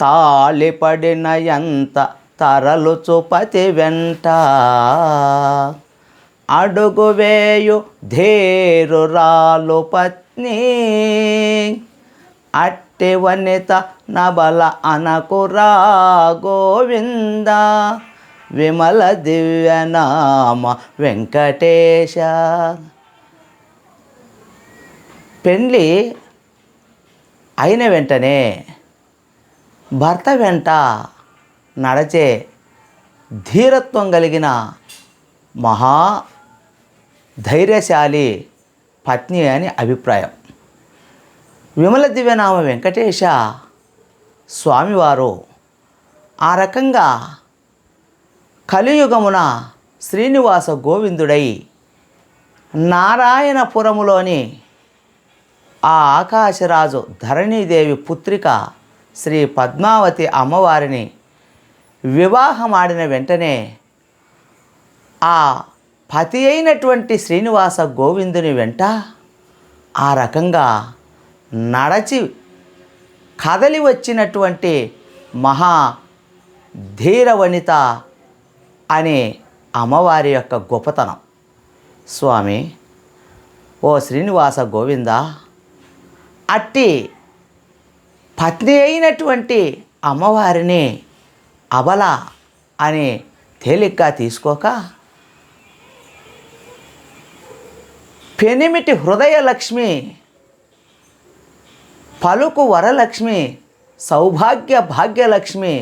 తాళిపడిన ఎంత తరలు చుపతి వెంట. అడుగు వేయు ధీరురాలు పత్ని. అట్టి వనిత నబల అనకురా గోవింద. విమల దివ్యనామ వెంకటేశ. పెళ్ళి అయిన వెంటనే భర్త వెంట నడచే ధీరత్వం కలిగిన మహా ధైర్యశాలి పత్ని అని అభిప్రాయం. విమల దివ్యనామ వెంకటేశ స్వామివారు ఆ రకంగా కలియుగమున శ్రీనివాస గోవిందుడై నారాయణపురములోని ఆ ఆకాశరాజు ధరణీదేవి పుత్రిక శ్రీ పద్మావతి అమ్మవారిని వివాహమాడిన వెంటనే ఆ పతి అయినటువంటి శ్రీనివాస గోవిందుని వెంట ఆ రకంగా నడచి కదలి వచ్చినటువంటి మహా ధీర వనిత అనే అమ్మవారి యొక్క గొప్పతనం. స్వామి ఓ శ్రీనివాస గోవిందా అట్టి పత్ని అయినటువంటి అమ్మవారిని అబల అని తేలిగ్గా తీసుకోక పెనిమిటి హృదయ లక్ష్మి పలుకు వరలక్ష్మి సౌభాగ్య భాగ్యలక్ష్మి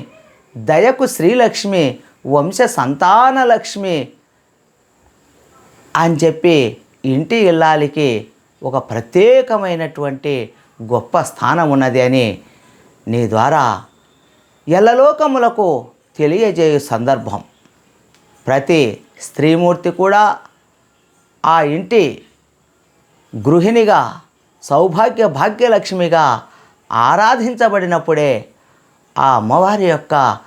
దయకు శ్రీలక్ష్మి వంశ సంతానలక్ష్మి అని చెప్పి ఇంటి ఇల్లాలికి ఒక ప్రత్యేకమైనటువంటి గొప్ప స్థానం ఉన్నది అని నీ ద్వారా ఎల్లలోకములకు తెలియజేయు సందర్భం. ప్రతి స్త్రీమూర్తి కూడా ఆ ఇంటి గృహిణిగా సౌభాగ్య భాగ్యలక్ష్మిగా ఆరాధించబడినప్పుడే ఆ అమ్మవారి యొక్క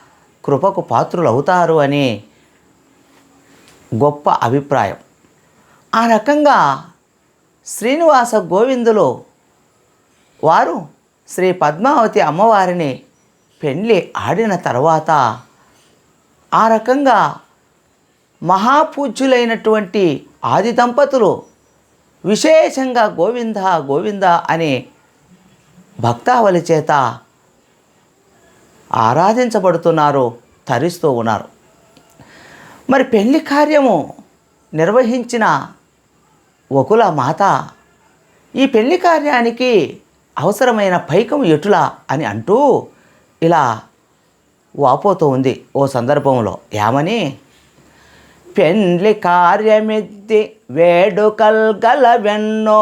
కృపకు పాత్రులు అవుతారు అని గొప్ప అభిప్రాయం. ఆ రకంగా శ్రీనివాస గోవిందులో వారు శ్రీ పద్మావతి అమ్మవారిని పెళ్ళి ఆడిన తర్వాత ఆ రకంగా మహాపూజ్యులైనటువంటి ఆది దంపతులు విశేషంగా గోవింద గోవింద అనే భక్తావళి చేత ఆరాధించబడుతున్నారు తరిస్తూ ఉన్నారు. మరి పెళ్ళి కార్యము నిర్వహించిన వకుల మాత ఈ పెళ్ళి కార్యానికి అవసరమైన పైకం ఎటులా అని అంటూ ఇలా వాపోతూ ఉంది ఓ సందర్భంలో. ఏమని? పెండ్లి కార్యమిద్ది వేడుకల్గల వెన్నో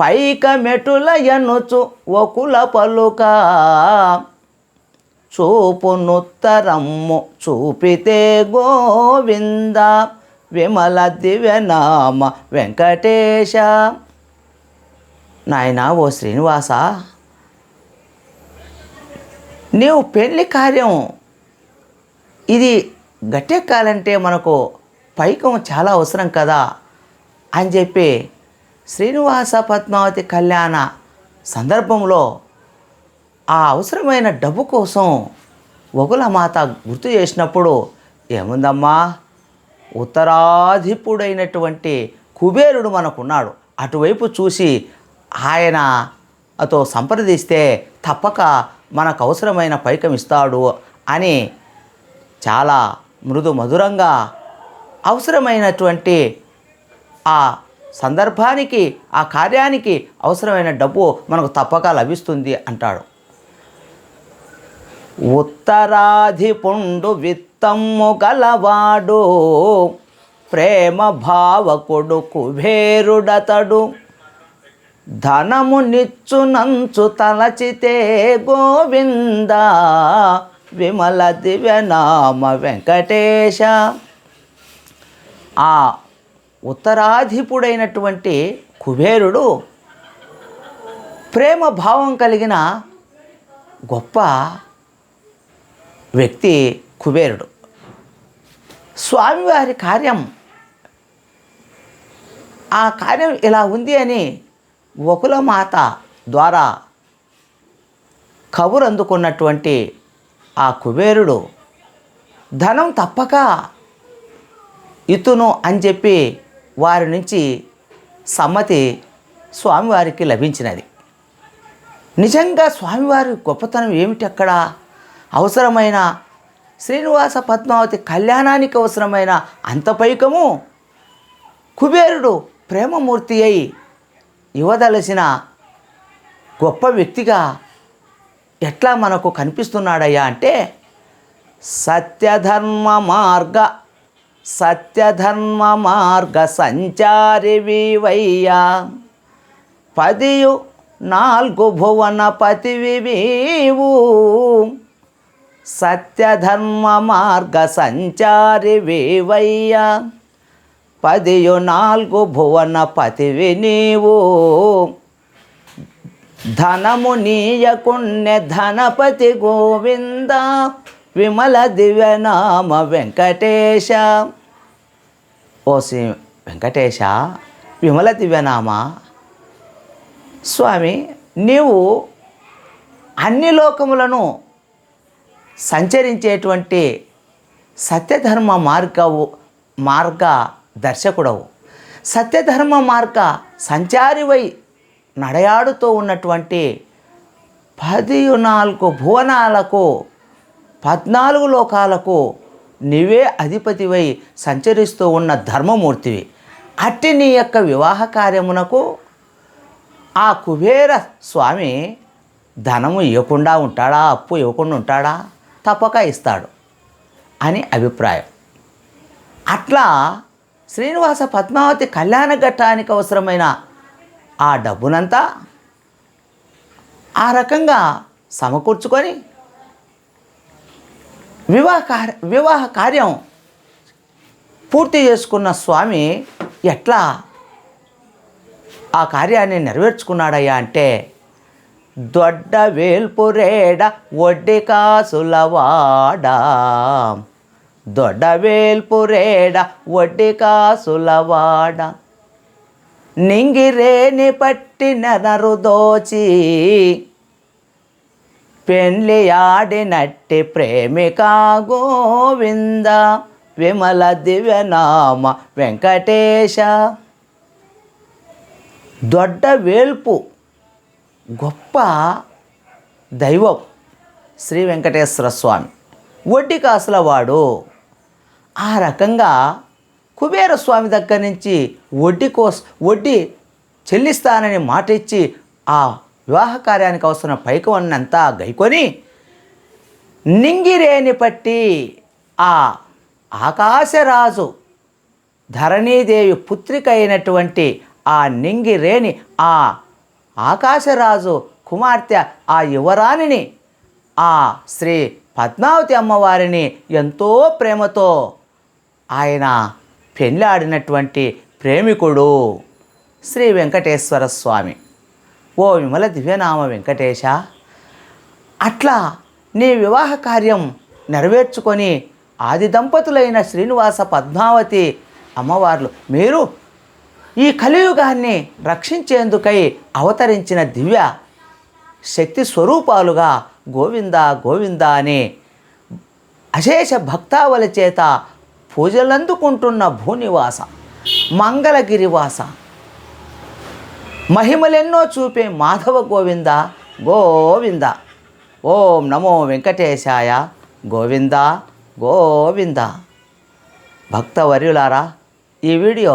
పైకమెటుల ఎనుచు ఒకుల పలుక. చూపు నుత్తరమ్ము చూపితే గోవింద. విమల దివ్యనామ వెంకటేశ. నాయనా ఓ శ్రీనివాస. నీవు పెళ్ళి కార్యం. ఇది గట్టెక్కాలంటే మనకు పైకం చాలా అవసరం కదా అని చెప్పి శ్రీనివాస పద్మావతి కళ్యాణ సందర్భంలో ఆ అవసరమైన డబ్బు కోసం వగుల మాత గుర్తు చేసినప్పుడు ఏముందమ్మా? ఉత్తరాధిపుడైనటువంటి కుబేరుడు మనకున్నాడు. అటువైపు చూసి ఆయన అతో సంప్రదిస్తే తప్పక మనకు అవసరమైన పైకం ఇస్తాడు అని చాలా మృదు మధురంగా అవసరమైనటువంటి ఆ సందర్భానికి ఆ కార్యానికి అవసరమైన డబ్బు మనకు తప్పక లభిస్తుంది అంటాడు. ఉత్తరాధిపుండు తమ్ము గలవాడు ప్రేమ భావకుడు కుబేరుడతడు ధనము నిచ్చునంచు తలచితే గోవింద. విమల దివ్యనామ వెంకటేశ. ఆ ఉత్తరాధిపుడైనటువంటి కుబేరుడు ప్రేమ భావం కలిగిన గొప్ప వ్యక్తి కుబేరుడు. స్వామివారి కార్యం ఆ కార్యం ఇలా ఉంది అని వకులమాత ద్వారా కబురు అందుకున్నటువంటి ఆ కుబేరుడు ధనం తప్పక ఇతును అని చెప్పి వారి నుంచి సమ్మతి స్వామివారికి లభించినది. నిజంగా స్వామివారి గొప్పతనం ఏమిటి అక్కడ? అవసరమైన శ్రీనివాస పద్మావతి కళ్యాణానికి అవసరమైన అంతపైకము కుబేరుడు ప్రేమమూర్తి అయి ఇవ్వదలసిన గొప్ప వ్యక్తిగా ఎట్లా మనకు కనిపిస్తున్నాడయ్యా అంటే సత్యధర్మ మార్గ సత్యధర్మ మార్గ సంచారి వివయ్యా పదియు నాలుగు భువన పతివి వీవు. సత్యధర్మ మార్గ సంచారి వివయ్యా పదియు నాలుగు భువన పతివి నీవు. ధనము నీయకుణ్య ధనపతి గోవింద. విమల దివ్యనామ వెంకటేశ. ఓ శ్రీ వెంకటేశ విమల దివ్యనామ. స్వామి నీవు అన్ని లోకములను సంచరించేటువంటి సత్యధర్మ మార్గవు మార్గ దర్శకుడవు. సత్యధర్మ మార్గ సంచారివై నడయాడుతూ ఉన్నటువంటి పది నాలుగు భువనాలకు పద్నాలుగు లోకాలకు నీవే అధిపతివై సంచరిస్తూ ఉన్న ధర్మమూర్తివి. అట్టి నీ యొక్క వివాహ కార్యమునకు ఆ కుబేర స్వామి ధనము ఇవ్వకుండా ఉంటాడా అప్పు ఇవ్వకుండా ఉంటాడా? తప్పక ఇస్తాడు అని అభిప్రాయం. అట్లా శ్రీనివాస పద్మావతి కళ్యాణ ఘట్టానికి అవసరమైన ఆ డబ్బునంతా ఆ రకంగా సమకూర్చుకొని వివాహ కార్య వివాహ కార్యం పూర్తి చేసుకున్న స్వామి ఎట్లా ఆ కార్యాన్ని నెరవేర్చుకున్నాడయ్యా అంటే దొడ్డ వేల్పురేడ వడ్డీ కాసులవాడ దొడ్డ వేల్పురేడ వడ్డీ కాసులవాడ నింగిరేని పట్టిన నరుదోచి పెళ్ళి ఆడినట్టి ప్రేమిక గోవింద. విమల దివ్యనామ వెంకటేశ. దొడ్డ వేల్పు గొప్ప దైవం శ్రీ వెంకటేశ్వర స్వామి. వడ్డీ కాసుల వాడు. ఆ రకంగా కుబేర స్వామి దగ్గర నుంచి వడ్డీ కోస వడ్డీ చెల్లిస్తానని మాట ఇచ్చి ఆ వివాహ కార్యానికి అవసరం పైకవన్నంతా గైకొని నింగిరేని పట్టి ఆ ఆకాశరాజు ధరణీదేవి పుత్రిక అయినటువంటి ఆ నింగిరేని ఆ ఆకాశరాజు కుమార్తె ఆ యువరాణిని ఆ శ్రీ పద్మావతి అమ్మవారిని ఎంతో ప్రేమతో ఆయన పెళ్ళాడినటువంటి ప్రేమికుడు శ్రీ వెంకటేశ్వర స్వామి. ఓ విమల దివ్యనామ వెంకటేశ అట్లా నీ వివాహ కార్యం నెరవేర్చుకొని ఆది దంపతులైన శ్రీనివాస పద్మావతి అమ్మవార్లు మీరు ఈ కలియుగాన్ని రక్షించేందుకై అవతరించిన దివ్య శక్తి స్వరూపాలుగా గోవింద గోవింద అని అశేష భక్తావల చేత పూజలందుకుంటున్న భూనివాస మంగళగిరివాస మహిమలెన్నో చూపే మాధవ గోవింద గోవింద. ఓం నమో వెంకటేశాయ గోవింద గోవింద. భక్తవర్యులారా ఈ వీడియో